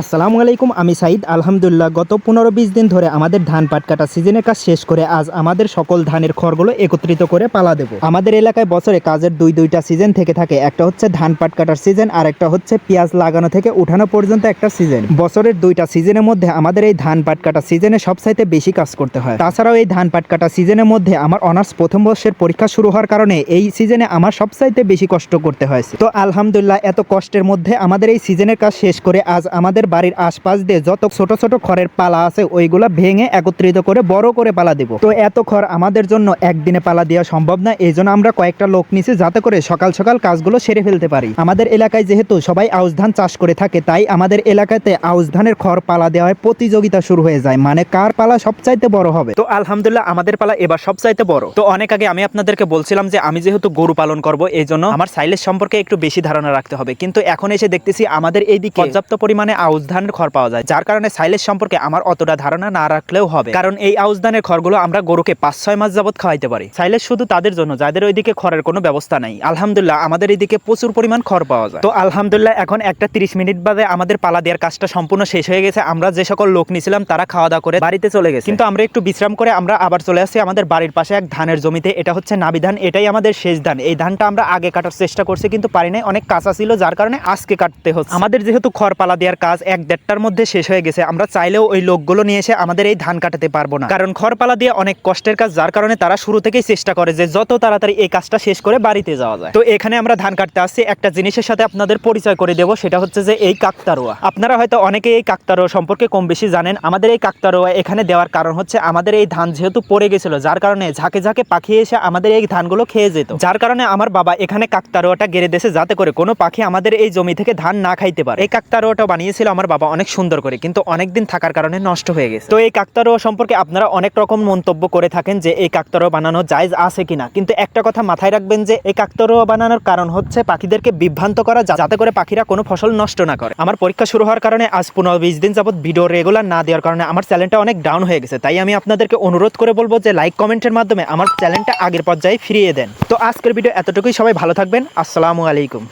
আসসালামু আলাইকুম, আমি সাইদ। আলহামদুলিল্লাহ, গত পনেরো বিশ দিন ধরে আমাদের ধান পাট কাটা সিজনের কাজ শেষ করে আজ আমাদের সকল ধানের খড়গুলো একত্রিত করে পালা দেব। আমাদের এলাকায় বছরে কাজের দুই দুইটা সিজন থেকে থাকে। একটা হচ্ছে ধান পাট কাটার সিজন, আর একটা হচ্ছে পেঁয়াজ লাগানো থেকে উঠানো পর্যন্ত একটা সিজন। বছরের দুইটা সিজনের মধ্যে আমাদের এই ধান পাট কাটা সিজনে সবচাইতে বেশি কাজ করতে হয়। তাছাড়াও এই ধান পাট কাটা সিজনের মধ্যে আমার অনার্স প্রথম বর্ষের পরীক্ষা শুরু হওয়ার কারণে এই সিজনে আমার সবচাইতে বেশি কষ্ট করতে হয়েছে। তো আলহামদুলিল্লাহ, এত কষ্টের মধ্যে আমাদের এই সিজনের কাজ শেষ করে আজ আমাদের বাড়ির আশপাশ দিয়ে যত ছোট ছোট খড়ের পালা আছে, ওইগুলা ভেঙে একত্রিত করে বড় করে পালা দিব। তো এত খড় আমাদের জন্য একদিনে পালা দেওয়া সম্ভব না এই আমরা কয়েকটা লোক নিছি যাতে করে সকাল সকাল কাজগুলো সেরে ফেলতে পারি। আমাদের এলাকায় যেহেতু সবাই আউশ ধান চাষ করে থাকে, তাই আমাদের এলাকাতে আউশ ধানের খড় পালা দেওয়ার প্রতিযোগিতা শুরু হয়ে যায়। মানে কার পালা সবচাইতে বড় হবে? তো আলহামদুলিল্লাহ আমাদের পালা এবার সবচাইতে বড়। তো অনেক আগে আমি আপনাদেরকে বলছিলাম যে আমি যেহেতু গরু পালন করব এই জন্য আমার সাইলেজ সম্পর্কে একটু বেশি ধারণা রাখতে হবে। কিন্তু এখন এসে দেখতেছি আমাদের এইদিকে পর্যাপ্ত পরিমাণে আউশ ধানের খড় পাওয়া যায়, যার কারণে সাইলেজ সম্পর্কে আমার অতটা ধারণা না রাখলেও হবে। কারণ এই আউশ ধানের খড়গুলো আমরা গরুকে পাঁচ ছয় মাস যাবত খাওয়াইতে পারি। সাইলেজ শুধু তাদের জন্য, যাদের ওইদিকে খড়ের কোনো ব্যবস্থা নাই। আলহামদুলিল্লাহ, আমাদের এইদিকে প্রচুর পরিমাণ খড় পাওয়া যায়। তো আলহামদুলিল্লাহ, এখন একটা তিরিশ মিনিট বাদে আমাদের পালা দেওয়ার কাজটা সম্পূর্ণ শেষ হয়ে গেছে। আমরা যে সকল লোক নিয়েছিলাম তারা খাওয়া দাওয়া করে বাড়িতে চলে গেছে। কিন্তু আমরা একটু বিশ্রাম করে আমরা আবার চলে আসছি আমাদের বাড়ির পাশে এক ধানের জমিতে। এটা হচ্ছে নাবি ধান, এটাই আমাদের শেষ ধান। এই ধানটা আমরা আগে কাটার চেষ্টা করছি, কিন্তু পারি নাই অনেক কাঁচা ছিল, যার কারণে আজকে কাটতে হচ্ছে। আমাদের যেহেতু খড় পালা দেওয়ার কাজ এক দেড়টার মধ্যে শেষ হয়ে গেছে। আমরা চাইলেও ওই লোকগুলো নিয়ে এসে আমাদের এই ধান কাটাতে পারব না। কারণ খড় পালা দিয়ে অনেক কষ্টের কাজ, যার কারণে তারা শুরু থেকেই চেষ্টা করে যে যত তাড়াতাড়ি এই কাজটা শেষ করে বাড়িতে যাওয়া যায়। তো এখানে আমরা ধান কাটতে আসছি। একটা জিনিসের সাথে আপনাদের পরিচয় করে দেবো, সেটা হচ্ছে যে এই কাকতারোয়া। আপনারা হয়তো অনেকে এই কাকতারোয়া সম্পর্কে কম বেশি জানেন। আমাদের এই কাকতারোয়া এখানে দেওয়ার কারণ হচ্ছে, আমাদের এই ধান যেহেতু পড়ে গেছিল, যার কারণে ঝাঁকে ঝাঁকে পাখি এসে আমাদের এই ধানগুলো খেয়ে যেত। যার কারণে আমার বাবা এখানে কাকতারোয়াটা গেড়ে দিয়েছে, যাতে করে কোনো পাখি আমাদের এই জমি থেকে ধান না খাইতে পারে। এই কাকতারোয়াটা বানিয়েছিল আমার বাবা অনেক সুন্দর করে, কিন্তু অনেক দিন থাকার কারণে নষ্ট হয়ে গেছে। তো এই কাকতারোয়া সম্পর্কে আপনারা অনেক রকম মন্তব্য করে থাকেন যে এই কাকতারোয়া বানানো জায়জ আছে কিনা। কিন্তু একটা কথা মাথায় রাখবেন যে এই কাকতারোয়া বানানোর কারণ হচ্ছে পাখিদেরকে বিভ্রান্ত করা যাতে করে পাখিরা কোনো ফসল নষ্ট না করে। আমার পরীক্ষা শুরু হওয়ার কারণে আজ পনেরো বিশ দিন যাবত ভিডিও রেগুলার না দেওয়ার কারণে আমার চ্যানেলটা অনেক ডাউন হয়ে গেছে। তাই আমি আপনাদেরকে অনুরোধ করে বলব যে লাইক কমেন্টের মাধ্যমে আমার চ্যানেলটা আগের পর্যায়ে ফিরিয়ে দেন। তো আজকের ভিডিও এতটুকুই। সবাই ভালো থাকবেন। আসসালামু আলাইকুম।